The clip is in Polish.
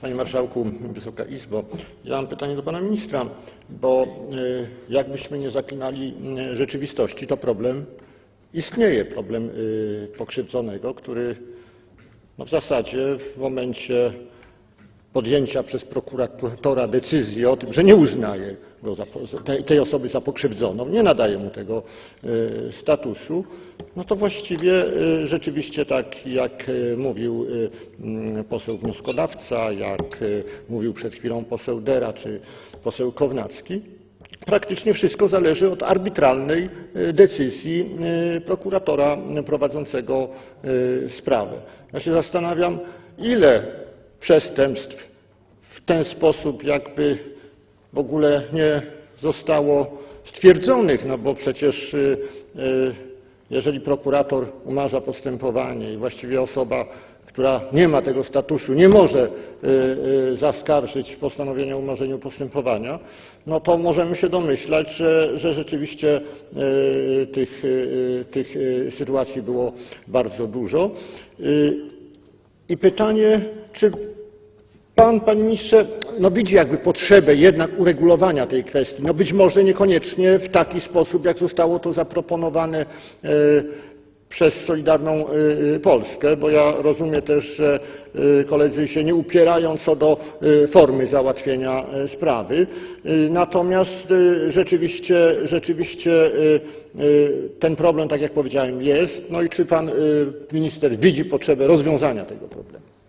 Panie Marszałku, Wysoka Izbo, ja mam pytanie do Pana Ministra, bo y, jakbyśmy nie zaklinali y, rzeczywistości, to problem istnieje, problem y, pokrzywdzonego, który no w zasadzie w momencie podjęcia przez prokuratora decyzji o tym, że nie uznaje go za, tej, osoby za pokrzywdzoną, nie nadaje mu tego y, statusu, no to właściwie y, rzeczywiście tak jak y, mówił poseł wnioskodawca, jak mówił przed chwilą poseł Dera czy poseł Kownacki, praktycznie wszystko zależy od arbitralnej decyzji prokuratora prowadzącego sprawę. Ja się zastanawiam, ile przestępstw w ten sposób jakby w ogóle nie zostało stwierdzonych, no bo przecież y, y, jeżeli prokurator umarza postępowanie i właściwie osoba, która nie ma tego statusu, nie może y, zaskarżyć postanowienia o umorzeniu postępowania, no to możemy się domyślać, że, że rzeczywiście tych, tych sytuacji było bardzo dużo. I pytanie, czy Pan, Panie Ministrze, no widzi jakby potrzebę jednak uregulowania tej kwestii. No być może niekoniecznie w taki sposób, jak zostało to zaproponowane e, przez Solidarną e, Polskę, bo ja rozumiem też, że e, koledzy się nie upierają co do e, formy załatwienia e, sprawy. E, Natomiast e, rzeczywiście, rzeczywiście e, e, ten problem, tak jak powiedziałem, jest. No i czy Pan e, Minister widzi potrzebę rozwiązania tego problemu?